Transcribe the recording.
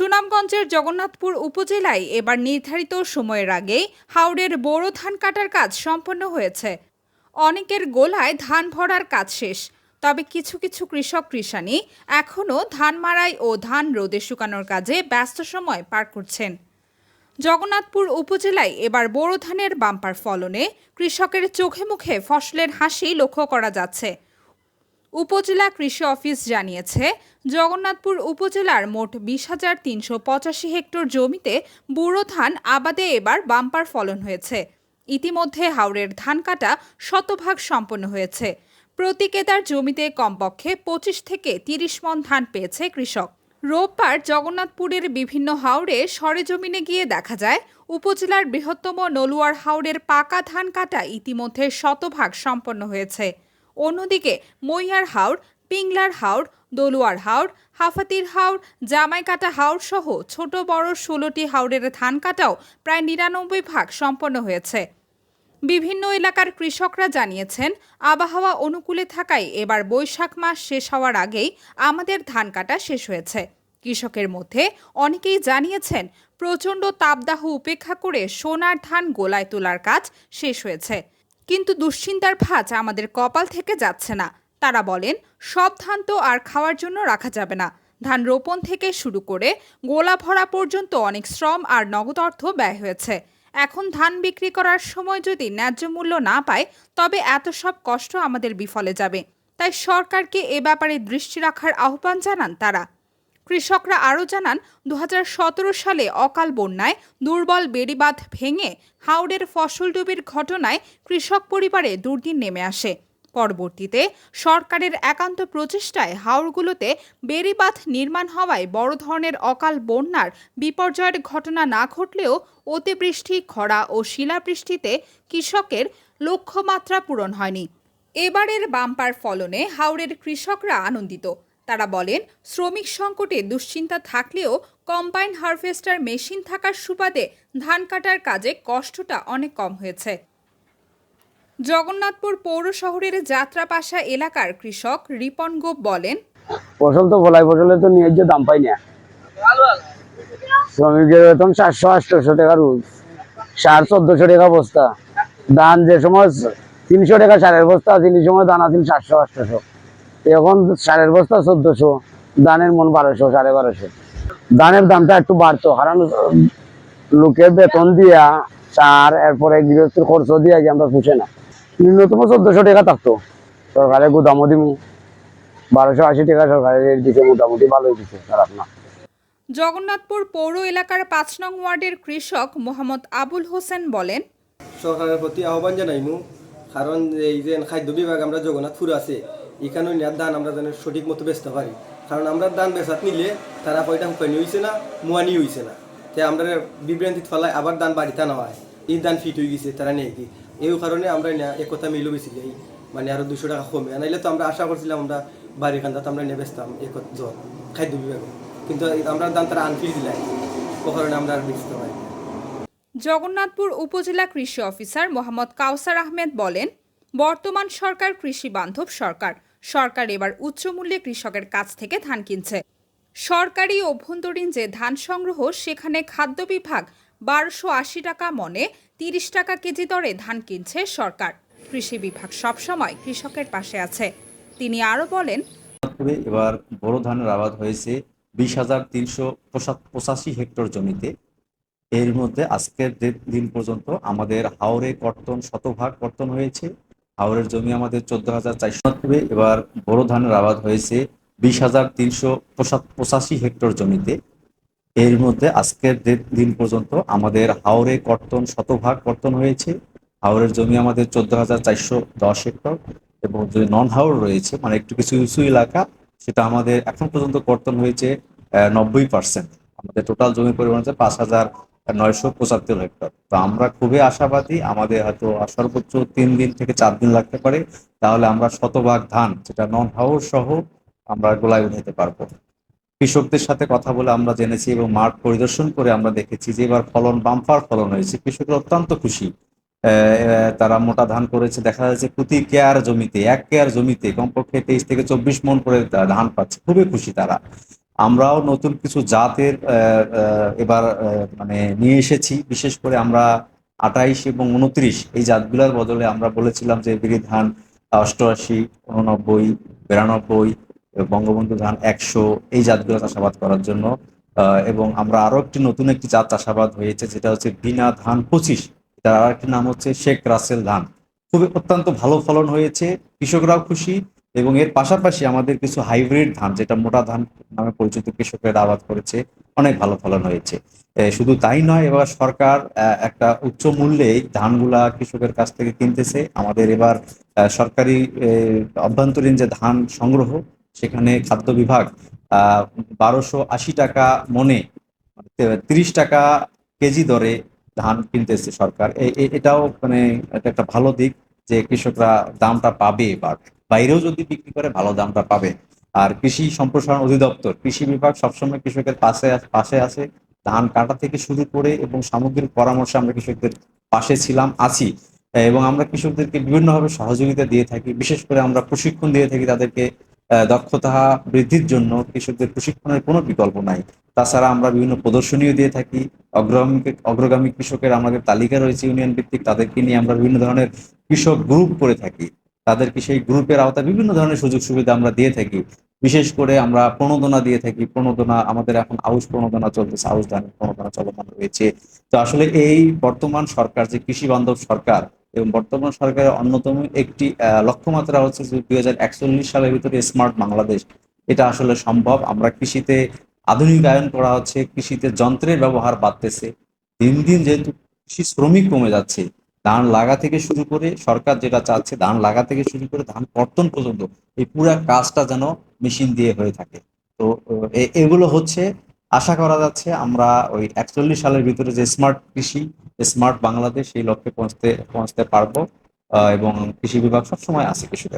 সুনামগঞ্জের জগন্নাথপুর উপজেলায় এবার নির্ধারিত সময়ের আগেই হাওড়ের বোরো ধান কাটার কাজ সম্পন্ন হয়েছে। অনেকের গোলায় ধান ভরার কাজ শেষ। তবে কিছু কিছু কৃষক কৃষানি এখনও ধান মাড়াই ও ধান রোদে শুকানোর কাজে ব্যস্ত সময় পার করছেন। জগন্নাথপুর উপজেলায় এবার বোরো ধানের বাম্পার ফলনে কৃষকের চোখে মুখে ফসলের হাসি লক্ষ্য করা যাচ্ছে। উপজেলা কৃষি অফিস জানিয়েছে, জগন্নাথপুর উপজেলার মোট বিশ হাজার তিনশো পঁচাশি হেক্টর জমিতে বুড়ো ধান আবাদে এবার বাম্পার ফলন হয়েছে। ইতিমধ্যে হাওড়ের ধান কাটা শতভাগ সম্পন্ন হয়েছে। প্রতি কেদার জমিতে কমপক্ষে পঁচিশ থেকে তিরিশ মন ধান পেয়েছে কৃষক। রোববার জগন্নাথপুরের বিভিন্ন হাওড়ে সরেজমিনে গিয়ে দেখা যায়, উপজেলার বৃহত্তম নলুয়ার হাওড়ের পাকা ধান কাটা ইতিমধ্যে শতভাগ সম্পন্ন হয়েছে। অন্যদিকে মইয়ার হাওড় পিংলার হাওড় দলুয়ার হাওড় হাফাতির হাওড় জামাইকাটা হাওড় সহ ছোট বড় ষোলোটি হাওড়ের ধান কাটাও প্রায় নিরানব্বই ভাগ সম্পন্ন হয়েছে। বিভিন্ন এলাকার কৃষকরা জানিয়েছেন, আবহাওয়া অনুকূলে থাকায় এবার বৈশাখ মাস শেষ হওয়ার আগেই আমাদের ধান কাটা শেষ হয়েছে। কৃষকের মধ্যে অনেকেই জানিয়েছেন, প্রচণ্ড তাপদাহ উপেক্ষা করে সোনার ধান গোলায় তোলার কাজ শেষ হয়েছে। কিন্তু দুশ্চিন্তার ভাঁজ আমাদের কপাল থেকে যাচ্ছে না। তারা বলেন, সব ধান তো আর খাওয়ার জন্য রাখা যাবে না। ধান রোপণ থেকে শুরু করে গোলা ভরা পর্যন্ত অনেক শ্রম আর নগদ অর্থ ব্যয় হয়েছে। এখন ধান বিক্রি করার সময় যদি ন্যায্য মূল্য না পায়, তবে এত সব কষ্ট আমাদের বিফলে যাবে। তাই সরকারকে এ ব্যাপারে দৃষ্টি রাখার আহ্বান জানান তারা। কৃষকরা আরও জানান দু হাজার সতেরো সালে অকাল বন্যায় দুর্বল বেড়িবাঁধ ভেঙে হাওড়ের ফসল ডুবির ঘটনায় কৃষক পরিবারে দুর্দিন নেমে আসে। পরবর্তীতে সরকারের একান্ত প্রচেষ্টায় হাওড়গুলোতে বেড়িবাঁধ নির্মাণ হওয়ায় বড় ধরনের অকাল বন্যার বিপর্যয়ের ঘটনা না ঘটলেও অতিবৃষ্টি, খরা ও শিলাবৃষ্টিতে কৃষকের লক্ষ্যমাত্রা পূরণ হয়নি। এবারের বাম্পার ফলনে হাওড়ের কৃষকরা আনন্দিত। তারা বলেন, শ্রমিক সংকটে দুশ্চিন্তা থাকলেও কম্বাইন হারভেস্টার মেশিন থাকার সুবাদে ধান কাটার কাজে কষ্টটা অনেক কম হয়েছে। জগন্নাথপুর পৌর শহরের যাত্রাপাশা এলাকার কৃষক রিপন গোপ বলেন, ফসল তো বলাই ফসলের তো ন্যায্য দাম পাই না। শ্রমিকের বেতন সাতশো আটশোশো টাকা রোজ, সার চোদ্দশো টাকা বস্তা, ধান যে সময় তিনশো টাকা সারের বস্তা এই সময় ধান আছিল সাতশো আটশোশো এখন সারের বস্তা চোদ্দশো ধানের মন বারোশো সাড়ে বারোশো। ধানের দামটা একটু বাড়তো কারণ লোকের বেতন দিয়া সার এরপরে গৃহস্থের খরচ দিয়া যে আমরা পুষে না। ন্যূনতম চোদ্দশো টাকা থাকতো। সরকারের গুদামও দিমু। বারোশো আশি টাকা সরকারের রেট দিচ্ছে মোটামুটি ভালোই দিচ্ছে খারাপ না। জগন্নাথপুর পৌর এলাকার পাঁচ নং ওয়ার্ডের কৃষক মোহাম্মদ আবুল হোসেন বলেন সরকারের প্রতি আহ্বান জানাইমু কারণ এই যে খাদ্য বিভাগ আমরা জগন্নাথপুর আছে এখানে নেওয়ার ধান আমরা যেন সঠিক মতো বেচতে পারি। কারণ আমরা ধান বেচাত নিলে তারা কয়টা হুকানি হয়েছে না মুয়ানি হয়েছে না। তাই আমরা বিভ্রান্তিত ফেলায় আবার ধান বাড়িতে নেওয়া হয়। এই ধান ফিট হয়ে গেছে, তারা নেই কি? এই কারণে আমরা না একতা মিলও বেশি যাই। মানে আরও দুশো টাকা কমে। নাইলে তো আমরা আশা করছিলাম আমরা বাড়ির কান্দাতে আমরা নিয়ে বেচতাম এক জল খাদ্য বিভাগ। কিন্তু আমরা ধান তারা আনফিট দিলাই ও কারণে আমরা আর বেচতে পারি জগন্নাথপুর উপজেলা কৃষি অফিসার মোহাম্মদ কাউসার আহমেদ বলেন, বর্তমান সরকার কৃষি বান্ধব সরকার। সরকার এবার উচ্চ মূল্যে কৃষকের কাছ থেকে ধান কিনছে। সরকারি অভ্যন্তরীণ যে ধান সংগ্রহ, সেখানে খাদ্য বিভাগ বারোশো আশি টাকা মনে তিরিশ টাকা কেজি দরে ধান কিনছে সরকার। কৃষি বিভাগ সবসময় কৃষকের পাশে আছে। তিনি আরও বলেন এবার বড় ধানের আবাদ হয়েছে বিশ হাজার তিনশো পঁচাশি হেক্টর জমিতে। এর মধ্যে আজকের দিন পর্যন্ত আমাদের হাওড়ে কর্তন, শতভাগ কর্তন হয়েছে। হাওড়ের জমি আমাদের চোদ্দ হাজার চারশো এবার বড় ধানের আবাদ হয়েছে বিশ হাজার তিনশো পঁচাশি হেক্টর জমিতে। এর মধ্যে আজকের দিন পর্যন্ত আমাদের হাওড়ে কর্তন শতভাগ কর্তন হয়েছে। হাওড়ের জমি আমাদের চোদ্দ হাজার চারশো দশ হেক্টর এবং যে নন হাওড় রয়েছে মানে একটু কিছু উঁচু এলাকা, সেটা আমাদের এখন পর্যন্ত কর্তন হয়েছে নব্বই পার্সেন্ট। আমাদের টোটাল জমি পরিমাণ হচ্ছে পাঁচ হাজার নয়শো পঁচাত্তর হেক্টর। তো আমরা খুবই আশাবাদী, আমাদের হয়তো সর্বোচ্চ তিন দিন থেকে চার দিন লাগতে পারে। তাহলে আমরা শতভাগ ধান, যেটা নন হাওড় সহ আমরা গোলায় উঠাতে পারব। কৃষকদের সাথে কথা বলে আমরা জেনেছি এবং মাঠ পরিদর্শন করে আমরা দেখেছি যে এবার ফলন, বাম্পার ফলন হয়েছে। কৃষকরা অত্যন্ত খুশি। তারা মোটা ধান করেছে। দেখা যাচ্ছে প্রতি কেয়ার জমিতে, এক কেয়ার জমিতে কমপক্ষে তেইশ থেকে চব্বিশ মন করে ধান পাচ্ছে। খুবই খুশি তারা। আমরাও নতুন কিছু জাতের এবার মানে নিয়ে এসেছি। বিশেষ করে আমরা আঠাইশ এবং উনত্রিশ এই জাতগুলোর বদলে আমরা বলেছিলাম যে বিরি ধান অষ্টআশি, উননব্বই, বিরানব্বই, বঙ্গবন্ধু ধান একশো এই জাতগুলো চাষাবাদ করার জন্য। এবং আমরা আরও একটি নতুন একটি জাত চাষাবাদ হয়েছে, যেটা হচ্ছে বিনা ধান পঁচিশ। তার আর একটি নাম হচ্ছে শেখ রাসেল ধান। খুবই অত্যন্ত ভালো ফলন হয়েছে, কৃষকরাও খুশি। এবং এর পাশাপাশি আমাদের কিছু হাইব্রিড ধান, যেটা মোটা ধান নামে পরিচিত কৃষকেরা আবাদ করেছে, অনেক ভালো ফলন হয়েছে। শুধু তাই নয়, এবার সরকার একটা উচ্চ মূল্যে ধানগুলা কৃষকের কাছ থেকে কিনতেছে। আমাদের এবার সরকারি অভ্যন্তরীণ যে ধান সংগ্রহ, সেখানে খাদ্য বিভাগ বারোশো আশি টাকা মনে তিরিশ টাকা কেজি দরে ধান কিনতেছে সরকার। এটাও মানে একটা ভালো দিক যে কৃষকরা দামটা পাবে এবার। বাইরেও যদি বিক্রি করে ভালো দামটা পাবে। আর কৃষি সম্প্রসারণ অধিদপ্তর, কৃষি বিভাগ সবসময় কৃষকের পাশে পাশে আছে। ধান কাটা থেকে শুরু করে এবং সামগ্রিক পরামর্শে আমরা কৃষকদের পাশে ছিলাম, আছি। এবং আমরা কৃষকদেরকে বিভিন্নভাবে সহযোগিতা দিয়ে থাকি। বিশেষ করে আমরা প্রশিক্ষণ দিয়ে থাকি তাদেরকে দক্ষতা বৃদ্ধির জন্য। কৃষকদের প্রশিক্ষণের কোনো বিকল্প নাই। তাছাড়া আমরা বিভিন্ন প্রদর্শনীও দিয়ে থাকি। অগ্রগামী অগ্রগামী কৃষকের আমাদের তালিকা রয়েছে ইউনিয়ন ভিত্তিক। তাদেরকে নিয়ে আমরা বিভিন্ন ধরনের কৃষক গ্রুপ করে থাকি। তাদেরকে সেই গ্রুপের আওতায় বিভিন্ন ধরনের সুযোগ সুবিধা আমরা দিয়ে থাকি। বিশেষ করে আমরা প্রণোদনা দিয়ে থাকি। প্রণোদনা আমাদের এখন আউশ প্রণোদনা চলতেছে, আউশ ধানের প্রণোদনা চলমান রয়েছে। তো আসলে এই বর্তমান সরকার, যে কৃষি বান্ধব সরকার এবং বর্তমান সরকারের অন্যতম একটি লক্ষ্যমাত্রা হচ্ছে যে দুই হাজার একচল্লিশ সালের ভিতরে স্মার্ট বাংলাদেশ। এটা আসলে সম্ভব। আমরা কৃষিতে আধুনিকায়ন করা হচ্ছে, কৃষিতে যন্ত্রের ব্যবহার বাড়তেছে। দিন দিন যেহেতু কৃষি শ্রমিক কমে যাচ্ছে ধান লাগা থেকে শুরু করে সরকার যেটা চাচ্ছে, ধান লাগা থেকে শুরু করে ধান কর্তন পর্যন্ত এই পুরো কাজটা যেন মেশিন দিয়ে হয়ে থাকে। তো এগুলো হচ্ছে, আশা করা যাচ্ছে আমরা ওই একচল্লিশ সালের ভিতরে যে স্মার্ট কৃষি স্মার্ট বাংলাদেশ, সেই লক্ষ্যে পৌঁছতে পৌঁছতে পারব এবং কৃষি বিভাগ সবসময় আছে কৃষকের